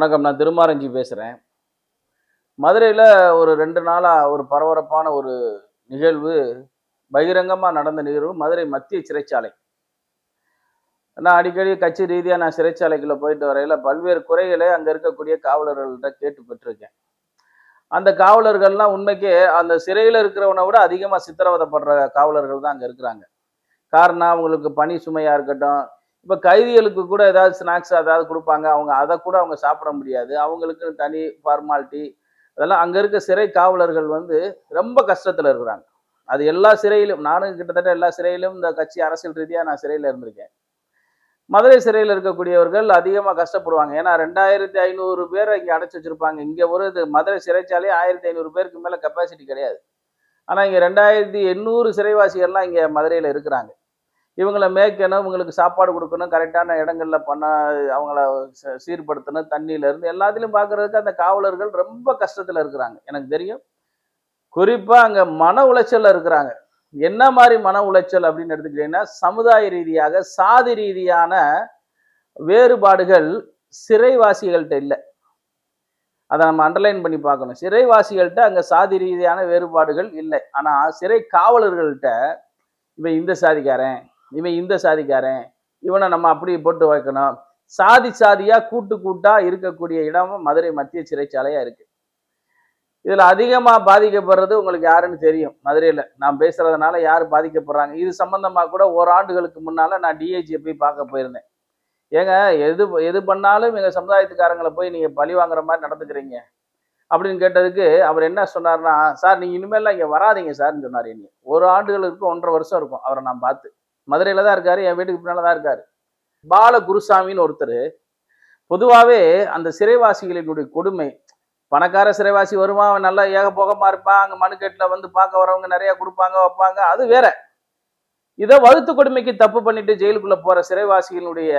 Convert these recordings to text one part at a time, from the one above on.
வணக்கம் நான் திருமாரஞ்சி பேசுகிறேன் மதுரையில் ஒரு ரெண்டு நாளாக ஒரு பரபரப்பான ஒரு நிகழ்வு பகிரங்கமாக நடந்த நிகழ்வு மதுரை மத்திய சிறைச்சாலை. நான் அடிக்கடி கட்சி ரீதியாக நான் சிறைச்சாலைக்குள்ளே போயிட்டு வரையில் பல்வேறு குறைகளை அங்கே இருக்கக்கூடிய காவலர்கள்ட்ட கேட்டு பெற்றிருக்கேன். அந்த காவலர்கள்லாம் உண்மைக்கே அந்த சிறையில் இருக்கிறவனை விட அதிகமாக சித்திரவதைப்படுற காவலர்கள் தான் அங்கே இருக்கிறாங்க. காரணம் அவங்களுக்கு பணி சுமையாக இருக்கட்டும் இப்போ கைதிகளுக்கு கூட ஏதாவது ஸ்நாக்ஸ் ஏதாவது கொடுப்பாங்க. அவங்க அதை கூட அவங்க சாப்பிட முடியாது. அவங்களுக்கு தனி ஃபார்மாலிட்டி அதெல்லாம் அங்கே இருக்க சிறை காவலர்கள் வந்து ரொம்ப கஷ்டத்தில் இருக்கிறாங்க. அது எல்லா சிறையிலும் நானும் கிட்டத்தட்ட எல்லா சிறையிலும் இந்த கட்சி அரசியல் ரீதியாக நான் சிறையில் இருந்திருக்கேன். மதுரை சிறையில் இருக்கக்கூடியவர்கள் அதிகமாக கஷ்டப்படுவாங்க. ஏன்னா ரெண்டாயிரத்தி ஐநூறு பேரை இங்கே அடைச்சி வச்சுருப்பாங்க. இங்கே ஒரு இது மதுரை சிறைச்சாலே ஆயிரத்தி ஐநூறு பேருக்கு மேலே கெப்பாசிட்டி கிடையாது. ஆனால் இங்கே ரெண்டாயிரத்தி எண்ணூறு சிறைவாசிகள்லாம் இங்கே மதுரையில் இருக்கிறாங்க. இவங்களை மேய்க்கணும் இவங்களுக்கு சாப்பாடு கொடுக்கணும் கரெக்டான இடங்களில் பண்ண அவங்கள ச- சீர்படுத்தணும் தண்ணியிலேருந்து எல்லாத்துலேயும் பார்க்குறதுக்கு பார்க்கறதுக்கு அந்த காவலர்கள் ரொம்ப கஷ்டத்தில் இருக்கிறாங்க. எனக்கு தெரியும். குறிப்பாக அங்கே மன உளைச்சலில் இருக்கிறாங்க. என்ன மாதிரி மன உளைச்சல் அப்படின்னு எடுத்துக்கிட்டீங்கன்னா சமுதாய ரீதியாக சாதி ரீதியான வேறுபாடுகள் சிறைவாசிகள்கிட்ட இல்லை. அதை நம்ம அண்டர்லைன் பண்ணி பார்க்கணும். சிறைவாசிகள்கிட்ட அங்கே சாதி ரீதியான வேறுபாடுகள் இல்லை. ஆனால் சிறை காவலர்கள்ட்ட இவன் இந்த சாதிக்காரன் இவன் இந்த சாதிக்காரன் இவனை நம்ம அப்படி போட்டு வைக்கணும். சாதி சாதியாக கூட்டு கூட்டாக இருக்கக்கூடிய இடமும் மதுரை மத்திய சிறைச்சாலையாக இருக்குது இதில் அதிகமாக பாதிக்கப்படுறது உங்களுக்கு யாருன்னு தெரியும் மதுரையில். நான் பேசுகிறதுனால யார் பாதிக்கப்படுறாங்க? இது சம்மந்தமாக கூட ஓராண்டுகளுக்கு முன்னால் நான் டிஐஜியை போய் பார்க்க போயிருந்தேன். ஏங்க எது எது பண்ணாலும் எங்கள் சமுதாயத்துக்காரங்களை போய் நீங்கள் பழி வாங்குற மாதிரி நடந்துக்கிறீங்க. அப்படின்னு கேட்டதுக்கு அவர் என்ன சொன்னார்னா சார் நீங்கள் இனிமேல்லாம் இங்கே வராதீங்க சார்னு சொன்னார் இனி ஒரு ஆண்டுகளுக்கு ஒன்றரை வருஷம் இருக்கும் அவரை நான் பார்த்து. மதுரையில தான் இருக்காரு என் வீட்டுக்கு பின்னால் தான் இருக்காரு. பால குருசாமின்னு ஒருத்தர் பொதுவாகவே அந்த சிறைவாசிகளினுடைய கொடுமை பணக்கார சிறைவாசி வருவான் அவன் நல்லா ஏகபோகமா இருப்பான் அங்க மனுக்கேட்டில் வந்து பார்க்க வரவங்க நிறைய கொடுப்பாங்க வைப்பாங்க அது வேற. இதை வழுத்து கொடுமைக்கு தப்பு பண்ணிட்டு ஜெயிலுக்குள்ள போற சிறைவாசிகளுடைய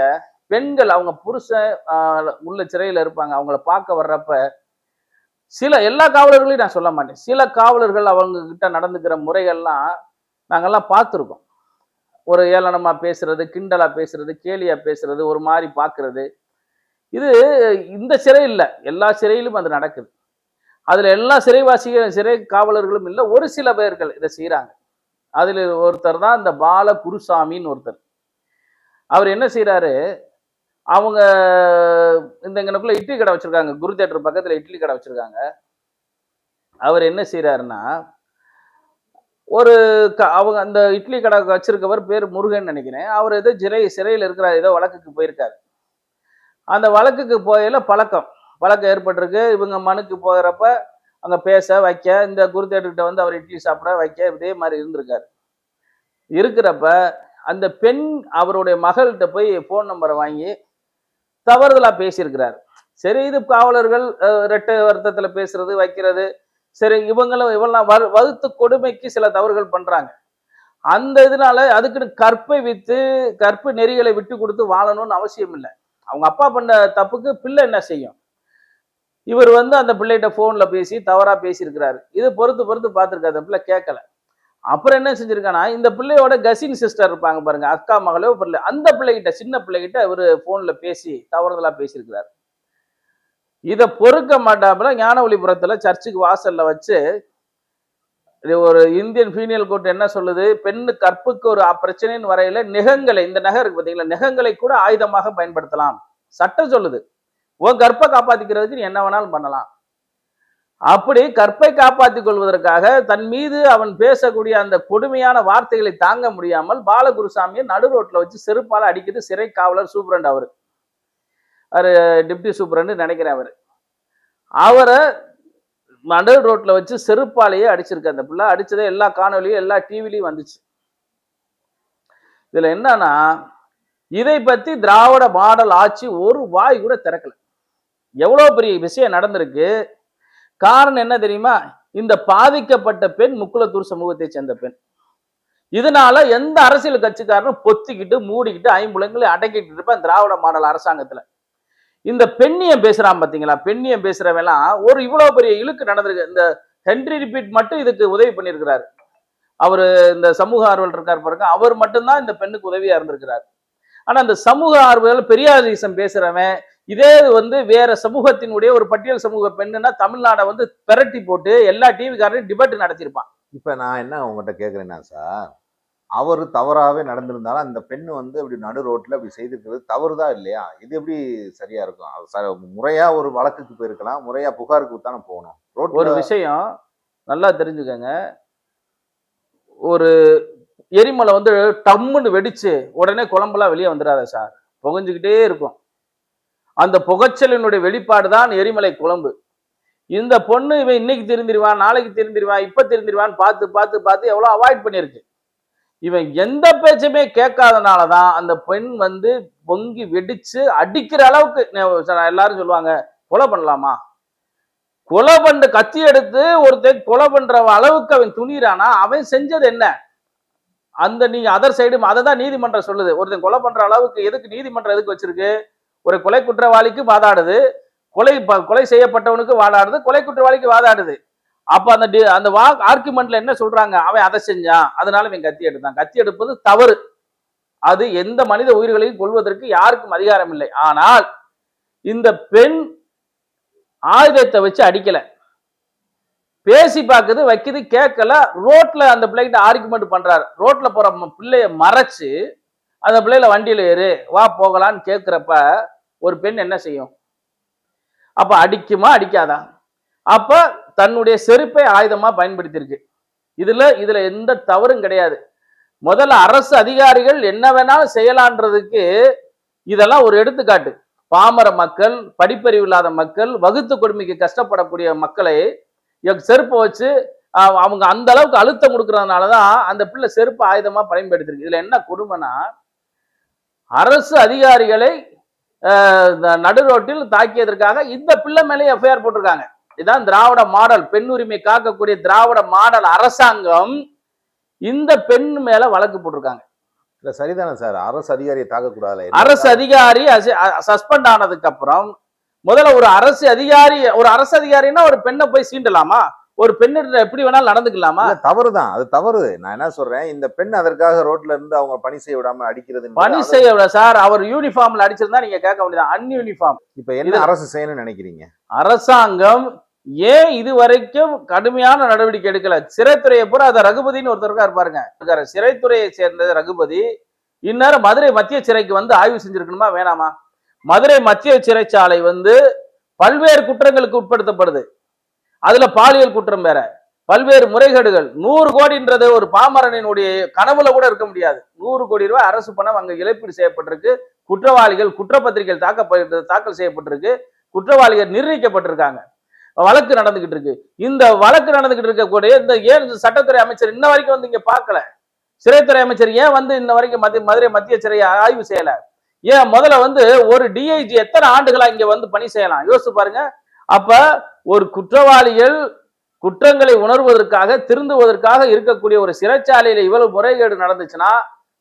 பெண்கள் அவங்க புருஷன் ஆஹ், உள்ள சிறையில இருப்பாங்க அவங்கள பார்க்க வர்றப்ப சில எல்லா காவலர்களையும் நான் சொல்ல மாட்டேன். சில காவலர்கள் அவங்க கிட்ட நடந்துக்கிற முறைகள்லாம் நாங்கெல்லாம் பார்த்துருக்கோம். ஒரு ஏளனமாக பேசுறது கிண்டலாக பேசுறது கேலியாக பேசுறது ஒரு மாதிரி பார்க்குறது இது இந்த சிறை இல்லை எல்லா சிறையிலும் அது நடக்குது. அதில் எல்லா சிறைவாசிகளும் சிறை காவலர்களும் இல்லை ஒரு சில பேர்கள் இதை செய்கிறாங்க அதில் ஒருத்தர் தான் இந்த பால குருசாமின்னு ஒருத்தர். அவர் என்ன செய்கிறாரு அவங்க இந்த இங்கனக்குள்ள இட்லி கடை வச்சுருக்காங்க. குரு தேட்டர் பக்கத்தில் இட்லி கடை வச்சுருக்காங்க. அவர் என்ன செய்கிறாருன்னா ஒரு க- அவங்க அந்த இட்லி கடை வச்சிருக்கவர் பேர் முருகன் நினைக்கிறேன். அவர் ஏதோ சிறை சிறையில் இருக்கிறார் ஏதோ வழக்குக்கு போயிருக்காரு. அந்த வழக்குக்கு போகையில் பழக்கம் பழக்கம் ஏற்பட்டிருக்கு. இவங்க மனுக்கு போகிறப்ப அங்கே பேச வைக்க இந்த குருதேட்டர்கிட்ட வந்து அவர் இட்லி சாப்பிட வைக்க இதே மாதிரி இருந்திருக்காரு. இருக்கிறப்ப அந்த பெண் அவருடைய மகள்கிட்ட போய் ஃபோன் நம்பரை வாங்கி தவறுதலாக பேசியிருக்கிறார். சரி இது காவலர்கள் ரெட்டை வருத்தத்தில் பேசுறது வைக்கிறது சரி இவங்களும் இவெல்லாம் வரு வகுத்து கொடுமைக்கு சில தவறுகள் பண்றாங்க. அந்த இதனால அதுக்குன்னு கற்பை வித்து கற்பு நெறிகளை விட்டு கொடுத்து வாழணும்னு அவசியம் இல்லை. அவங்க அப்பா பண்ண தப்புக்கு பிள்ளை என்ன செய்யும்? இவர் வந்து அந்த பிள்ளைகிட்ட போன்ல பேசி தவறா பேசியிருக்கிறாரு. இது பொறுத்து பொறுத்து பார்த்துருக்காரு அந்த பிள்ளை கேட்கல. அப்புறம் என்ன செஞ்சிருக்கானா இந்த பிள்ளையோட கசின் சிஸ்டர் இருப்பாங்க பாருங்க அக்கா மகளோ பிள்ளை அந்த பிள்ளைகிட்ட சின்ன பிள்ளைகிட்ட இவர் போன்ல பேசி தவறுதலா பேசியிருக்கிறாரு. இதை பொறுக்க மாட்டாப்புல ஞான ஒளிபுரத்தில் சர்ச்சுக்கு வாசலில் வச்சு இது ஒரு இந்தியன் ஃபீனியல் கோர்ட் என்ன சொல்லுது? பெண்ணு கற்புக்கு ஒரு பிரச்சனைன்னு வரையில நிகங்களை இந்த நகை இருக்கு பார்த்தீங்களா நிகங்களை கூட ஆயுதமாக பயன்படுத்தலாம். சட்டம் சொல்லுது. உன் கற்பை காப்பாத்திக்கிறதுக்கு நீ என்ன வேணாலும் பண்ணலாம். அப்படி கற்பை காப்பாற்றிக் கொள்வதற்காக தன் மீது அவன் பேசக்கூடிய அந்த கொடுமையான வார்த்தைகளை தாங்க முடியாமல் பாலகுருசாமியை நடு ரோட்டில் வச்சு செருப்பால் அடிக்கிறது சிறை காவலர் சூப்பரண்ட் அவருக்கு அவர் டிப்டி சூப்பரன்னு நினைக்கிறேன் அவர். அவரை மண்டல் ரோட்டில் வச்சு செருப்பாலேயே அடிச்சிருக்கு அந்த பிள்ளை. அடித்ததே எல்லா காணொலியும் எல்லா டிவிலையும் வந்துச்சு. இதில் என்னன்னா இதை பற்றி திராவிட மாடல் ஆட்சி ஒரு வாய் கூட திறக்கல. எவ்வளோ பெரிய விஷயம் நடந்திருக்கு? காரணம் என்ன தெரியுமா? இந்த பாதிக்கப்பட்ட பெண் முக்குலத்தூர் சமூகத்தை சேர்ந்த பெண். இதனால எந்த அரசியல் கட்சிக்காரனும் பொத்திக்கிட்டு மூடிக்கிட்டு ஐம்புலங்களையும் அடக்கிட்டு இருப்பேன் திராவிட மாடல் அரசாங்கத்தில். இந்த பெண்ணியம் பேசுறான் பாத்தீங்களா? பெண்ணியம் பேசுறவெல்லாம் ஒரு இவ்வளவு பெரிய இழுக்கு நடந்திருக்கு. இந்த ஹென்ரி ரிப்பீட் மட்டும் இதுக்கு உதவி பண்ணியிருக்கிறாரு. அவர் இந்த சமூக ஆர்வல் இருக்கார் பாருங்க அவர் மட்டும்தான் இந்த பெண்ணுக்கு உதவியா இருந்திருக்கிறார். ஆனா இந்த சமூக ஆர்வலர் பெரியாரிசம் பேசுறவன் இதே வந்து வேற சமூகத்தினுடைய ஒரு பட்டியல் சமூக பெண்ணுன்னா தமிழ்நாடை வந்து பெரட்டி போட்டு எல்லா டிவிக்காரரையும் டிபேட் நடத்தியிருப்பான். இப்ப நான் என்ன உங்ககிட்ட கேக்குறேன்னா சார் அவர் தவறாகவே நடந்திருந்தாலும் அந்த பெண் வந்து அப்படி நடு ரோட்டில் அப்படி செய்திருக்கிறது தவறுதான் இல்லையா? இது எப்படி சரியா இருக்கும்? அது ச- ஒரு வழக்குக்கு போயிருக்கலாம் முறையாக புகாருக்கு தானே போகணும். ஒரு விஷயம் நல்லா தெரிஞ்சுக்கங்க. ஒரு எரிமலை வந்து டம்முன்னு வெடிச்சு உடனே குழம்புலாம் வெளியே வந்துடாத சார். புகஞ்சுக்கிட்டே இருக்கும். அந்த புகைச்சலினுடைய வெளிப்பாடு தான் எரிமலை குழம்பு. இந்த பொண்ணு இவன் இன்னைக்கு திருந்திருவான் நாளைக்கு திருந்திருவான் இப்போ திருந்திருவான்னு பார்த்து பார்த்து பார்த்து எவ்வளோ அவாய்ட் பண்ணியிருக்கு. இவன் எந்த பேச்சுமே கேட்காதனால தான் அந்த பெண் வந்து பொங்கி வெடிச்சு அடிக்கிற அளவுக்கு எல்லாரும் சொல்லுவாங்க கொலை பண்ணலாமா? கொலை பண்ண கத்தி எடுத்து ஒருத்தன் கொலை பண்ற அளவுக்கு அவன் துணிறானா அவன் செஞ்சது என்ன? அந்த நீங்க அதர் சைடு அதை தான் நீதிமன்றம் சொல்லுது. ஒருத்தன் கொலை பண்ற அளவுக்கு எதுக்கு நீதிமன்றம் எதுக்கு வச்சிருக்கு? ஒரு கொலை குற்றவாளிக்கு வாதாடுது கொலை ப- கொலை செய்யப்பட்டவனுக்கு வாதாடுது கொலை குற்றவாளிக்கு வாதாடுது. அப்ப அந்த அந்த வா ஆர்குமெண்ட்ல என்ன சொல்றாங்க? அவன் அதை செஞ்சான். அதனால இவன் கத்தி எடுத்தான். கத்தி எடுப்பது தவறு. அது எந்த மனித உயிர்களையும் கொள்வதற்கு யாருக்கும் அதிகாரம் இல்லை. ஆனால் இந்த பெண் ஆயுதத்தை வச்சு அடிக்கல. பேசி பார்க்குது வைக்குது கேட்கல. ரோட்ல அந்த பிள்ளைகிட்ட ஆர்குமெண்ட் பண்றாரு. ரோட்ல போற ம- பிள்ளைய மறைச்சு அந்த பிள்ளையில வண்டியில ஏறு. வா போகலான்னு கேட்குறப்ப ஒரு பெண் என்ன செய்யும்? அப்ப அடிக்குமா? அடிக்காதா? அப்ப தன்னுடைய செருப்பை ஆயுதமாக பயன்படுத்தியிருக்கு. இதில் இதில் எந்த தவறும் கிடையாது. முதல்ல அரசு அதிகாரிகள் என்ன வேணாலும் செய்யலான்றதுக்கு இதெல்லாம் ஒரு எடுத்துக்காட்டு. பாமர மக்கள் படிப்பறிவு இல்லாத மக்கள் வகுத்து கொடுமைக்கு கஷ்டப்படக்கூடிய மக்களை செருப்பை வச்சு அவங்க அந்த அளவுக்கு அழுத்தம் கொடுக்கறதுனால தான் அந்த பிள்ளை செருப்பு ஆயுதமாக பயன்படுத்திருக்கு இதில் என்ன கொடுமைனா அரசு அதிகாரிகளை இந்த நடு ரோட்டில் தாக்கியதற்காக இந்த பிள்ளை மேலே எஃப்ஐஆர் போட்டிருக்காங்க. இதான் திராவிட மாடல். பெண் உரிமை காக்கக்கூடிய திராவிட மாடல் அரசாங்கம் இந்த பெண் மேல வழக்கு போட்டிருக்காங்க. இல்ல சரிதானே சார். அரசு அதிகாரியை தாக்கக்கூடாதுல அரசு அதிகாரி சஸ்பெண்ட் ஆனதுக்கு அப்புறம் முதல்ல ஒரு அரசு அதிகாரி ஒரு அரசு அதிகாரின்னா ஒரு பெண்ணை போய் சீண்டலாமா? ஒரு பெண்ணிட்ட எப்படி வேணாலும் நடந்துக்கலாமா? இல்ல, தவறுதான். அது தவறு. நான் என்ன சொல்றேன்? இந்த பெண் அதற்காக ரோட்ல இருந்து அவங்க பணி செய்ய விடாம அடிக்கிறது பணி செய்ய விட சார் அவர் யூனிஃபார்ம்ல அடிச்சிருந்தா நீங்க கேட்க வேண்டியது அன்யூனிஃபார்ம் இப்ப என்ன அரசு செய்யணும்னு நினைக்கிறீங்க? அரசாங்கம் ஏன் இது வரைக்கும் கடுமையான நடவடிக்கை எடுக்கல? சிறைத்துறையை பூரா அதை ரகுபதினு ஒருத்தருக்கா இருப்பாருங்க இருக்காரு. சிறைத்துறையை சேர்ந்த ரகுபதி. இந்நேரம் மதுரை மத்திய சிறைக்கு வந்து ஆய்வு செஞ்சிருக்கணுமா வேணாமா? மதுரை மத்திய சிறைச்சாலை வந்து பல்வேறு குற்றங்களுக்கு உட்படுத்தப்படுது. அதுல பாலியல் குற்றம் வேற. பல்வேறு முறைகேடுகள். நூறு கோடின்றது ஒரு பாமரனினுடைய கனவுல கூட இருக்க முடியாது. நூறு கோடி ரூபாய் அரசு பணம் அங்க இழப்பீடு செய்யப்பட்டிருக்கு. குற்றவாளிகள் குற்றப்பத்திரிகைகள் தாக்கப்பட்டு தாக்கல் செய்யப்பட்டிருக்கு. குற்றவாளிகள் நிர்ணயிக்கப்பட்டிருக்காங்க. வழக்கு நடந்துகிட்டு இருக்கு. இந்த வழக்கு நடந்துகிட்டு இருக்கக்கூடிய இந்த ஏன் இந்த சட்டத்துறை அமைச்சர் இன்ன வரைக்கும் வந்து இங்க பார்க்கல? சிறைத்துறை அமைச்சர் ஏன் வந்து இன்ன வரைக்கும் மத்திய மதுரை மத்திய சிறையை ஆய்வு செய்யல? ஏன் முதல்ல வந்து ஒரு டிஐஜி எத்தனை ஆண்டுகளா இங்க வந்து பணி செய்யலாம்? யோசிச்சு பாருங்க. அப்ப ஒரு குற்றவாளிகள் குற்றங்களை உணர்வதற்காக திருந்துவதற்காக இருக்கக்கூடிய ஒரு சிறைச்சாலையில இவ்வளவு முறைகேடு நடந்துச்சுன்னா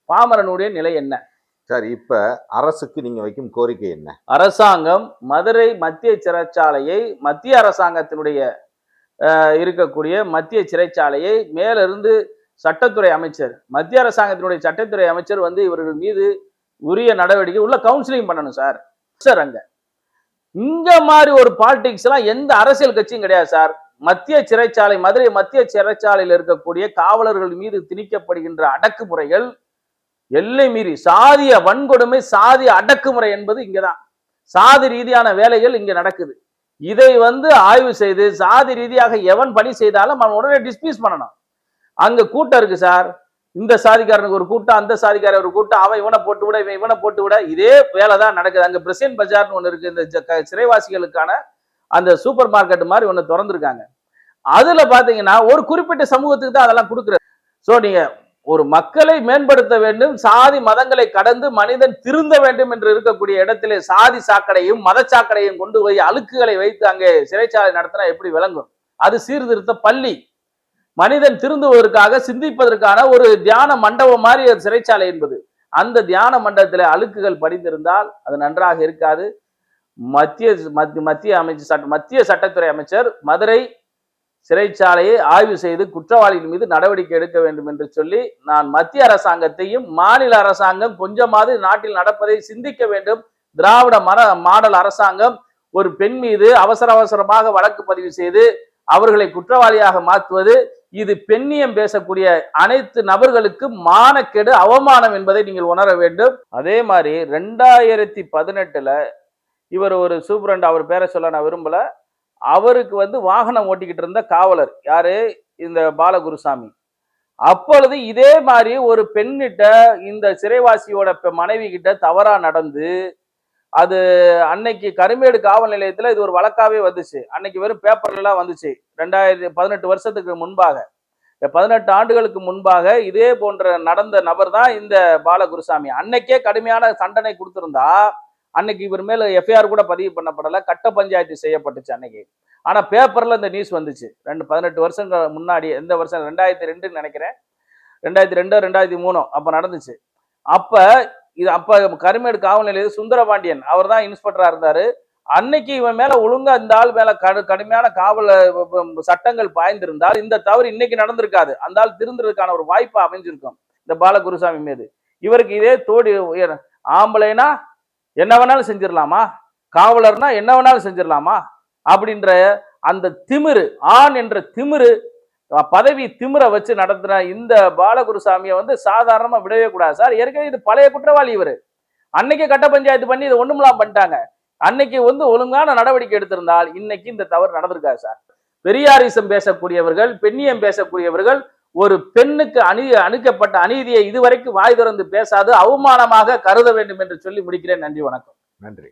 பாமரனுடைய நிலை என்ன? சார் இப்ப அரசுக்கு நீங்க வைக்கும் கோரிக்கை என்ன? அரசாங்கம் மதுரை மத்திய சிறைச்சாலையை மத்திய அரசாங்கத்தினுடைய இருக்கக்கூடிய மத்திய சிறைச்சாலையை மேலிருந்து சட்டத்துறை அமைச்சர் மத்திய அரசாங்கத்தினுடைய சட்டத்துறை அமைச்சர் வந்து இவர்கள் மீது உரிய நடவடிக்கை உள்ள கவுன்சிலிங் பண்ணணும் சார். சார் அங்க. இங்க மாதிரி ஒரு பாலிடிக்ஸ் எல்லாம் எந்த அரசியல் கட்சியும் கிடையாது சார். மத்திய சிறைச்சாலை மதுரை மத்திய சிறைச்சாலையில் இருக்கக்கூடிய காவலர்கள் மீது திணிக்கப்படுகின்ற அடக்குமுறைகள் எல்லை மீறி சாதிய வன்கொடுமை சாதிய அடக்குமுறை என்பது இங்கதான். சாதி ரீதியான வேலைகள் இங்க நடக்குது. இதை வந்து ஆய்வு செய்து சாதி ரீதியாக எவன் பணி செய்தாலும் அவன் உடனே டிஸ்மிஸ் பண்ணணும். அங்க கூட்டம் இருக்கு சார். இந்த சாதிக்காரனுக்கு ஒரு கூட்டம் அந்த சாதிக்காரன் ஒரு கூட்டம் அவன் இவனை போட்டு விட இவன் இவனை போட்டு விட இதே வேலை தான் நடக்குது. அங்க பிரசன் பஜார்னு ஒன்று இருக்கு. இந்த க- சிறைவாசிகளுக்கான அந்த சூப்பர் மார்க்கெட் மாதிரி ஒன்று திறந்துருக்காங்க. அதுல பாத்தீங்கன்னா ஒரு குறிப்பிட்ட சமூகத்துக்கு தான் அதெல்லாம் கொடுக்குறது. ஸோ நீங்க ஒரு மக்களை மேம்படுத்த வேண்டும் சாதி மதங்களை கடந்து மனிதன் திருந்த வேண்டும் என்று இருக்கக்கூடிய இடத்திலே சாதி சாக்கடையும் மத சாக்கடையும் கொண்டு போய் அழுக்குகளை வைத்து அங்கே சிறைச்சாலை நடத்தினா எப்படி விளங்கும்? அது சீர்திருத்த பள்ளி. மனிதன் திருந்துவதற்காக சிந்திப்பதற்கான ஒரு தியான மண்டபம் மாதிரி ஒரு சிறைச்சாலை என்பது. அந்த தியான மண்டபத்தில் அழுக்குகள் படிந்திருந்தால் அது நன்றாக இருக்காது. மத்திய மத்திய மத்திய அமைச்சர் சட்ட மத்திய சட்டத்துறை அமைச்சர் மதுரை சிறைச்சாலையை ஆய்வு செய்து குற்றவாளிகள் மீது நடவடிக்கை எடுக்க வேண்டும் என்று சொல்லி நான் மத்திய அரசாங்கத்தையும் மாநில அரசாங்கம் கொஞ்சமாவது நாட்டில் நடப்பதை சிந்திக்க வேண்டும். திராவிட மர மாடல் அரசாங்கம் ஒரு பெண் மீது அவசர அவசரமாக வழக்கு பதிவு செய்து அவர்களை குற்றவாளியாக மாற்றுவது இது பெண்ணியம் பேசக்கூடிய அனைத்து நபர்களுக்கும் மானக்கெடு அவமானம் என்பதை நீங்கள் உணர வேண்டும். அதே மாதிரி ரெண்டாயிரத்தி பதினெட்டுல இவர் ஒரு சூப்ரண்ட் அவர் பேரை சொல்ல நான் விரும்பல. அவருக்கு வந்து வாகனம் ஓட்டிக்கிட்டு இருந்த காவலர் யாரு? இந்த பாலகுருசாமி. அப்பொழுது இதே மாதிரி ஒரு பெண்ணிட்ட இந்த சிறைவாசியோட மனைவி கிட்ட தவறா நடந்து அது அன்னைக்கு கருமேடு காவல் நிலையத்துல இது ஒரு வழக்காவே வந்துச்சு. அன்னைக்கு வெறும் பேப்பர்லாம் வந்துச்சு. ரெண்டாயிரத்தி பதினெட்டு வருஷத்துக்கு முன்பாக. இந்த பதினெட்டு ஆண்டுகளுக்கு முன்பாக இதே போன்ற நடந்த நபர் தான் இந்த பாலகுருசாமி. அன்னைக்கே கடுமையான தண்டனை கொடுத்திருந்தா அன்னைக்கு இவர் மேல எஃப்ஐஆர் கூட பதிவு பண்ணப்படல. கட்ட பஞ்சாயத்து செய்யப்பட்டுச்சு அன்னைக்கு. ஆனா பேப்பர்ல இந்த நியூஸ் வந்துச்சு. ரெண்டு பதினெட்டு வருஷம் முன்னாடி எந்த வருஷம் ரெண்டாயிரத்தி ரெண்டுன்னு நினைக்கிறேன். ரெண்டாயிரத்தி ரெண்டோ ரெண்டாயிரத்தி மூணோ அப்ப நடந்துச்சு. அப்ப இது அப்ப கருமேடு காவல் நிலையத்தில் சுந்தரபாண்டியன் அவர் தான் இன்ஸ்பெக்டரா இருந்தாரு. அன்னைக்கு இவன் மேல ஒழுங்கா இந்த ஆள் மேல கடு கடுமையான காவல் சட்டங்கள் பாய்ந்திருந்தால் இந்த தவறு இன்னைக்கு நடந்திருக்காது. அந்த ஆள் திருந்துறதுக்கான ஒரு வாய்ப்பு அமைஞ்சிருக்கும். இந்த பாலகுருசாமி மீது. இவருக்கு இதே தோடி உயர் ஆம்பளைனா என்ன வேணாலும் செஞ்சிடலாமா காவலர்னா என்ன வேணாலும் செஞ்சிடலாமா அப்படின்ற அந்த திமிரு ஆண் என்ற திமிரு பதவி திமிரை வச்சு நடத்துன இந்த பாலகுருசாமியை வந்து சாதாரணமாக விடவே கூடாது. சார் ஏற்கனவே இது பழைய குற்றவாளி இவர். அன்னைக்கு கட்ட பஞ்சாயத்து பண்ணி இதை ஒண்ணுமெல்லாம் பண்ணிட்டாங்க. அன்னைக்கு வந்து ஒழுங்கான நடவடிக்கை எடுத்திருந்தால் இன்னைக்கு இந்த தவறு நடந்திருக்காது சார். பெரியாரிசம் பேசக்கூடியவர்கள் பெண்ணியம் பேசக்கூடியவர்கள் ஒரு பெண்ணுக்கு அணி அணுக்கப்பட்ட அநீதியை இதுவரைக்கும் வாய் திறந்து பேசாது அவமானமாக கருத வேண்டும் என்று சொல்லி முடிக்கிறேன். நன்றி வணக்கம். நன்றி.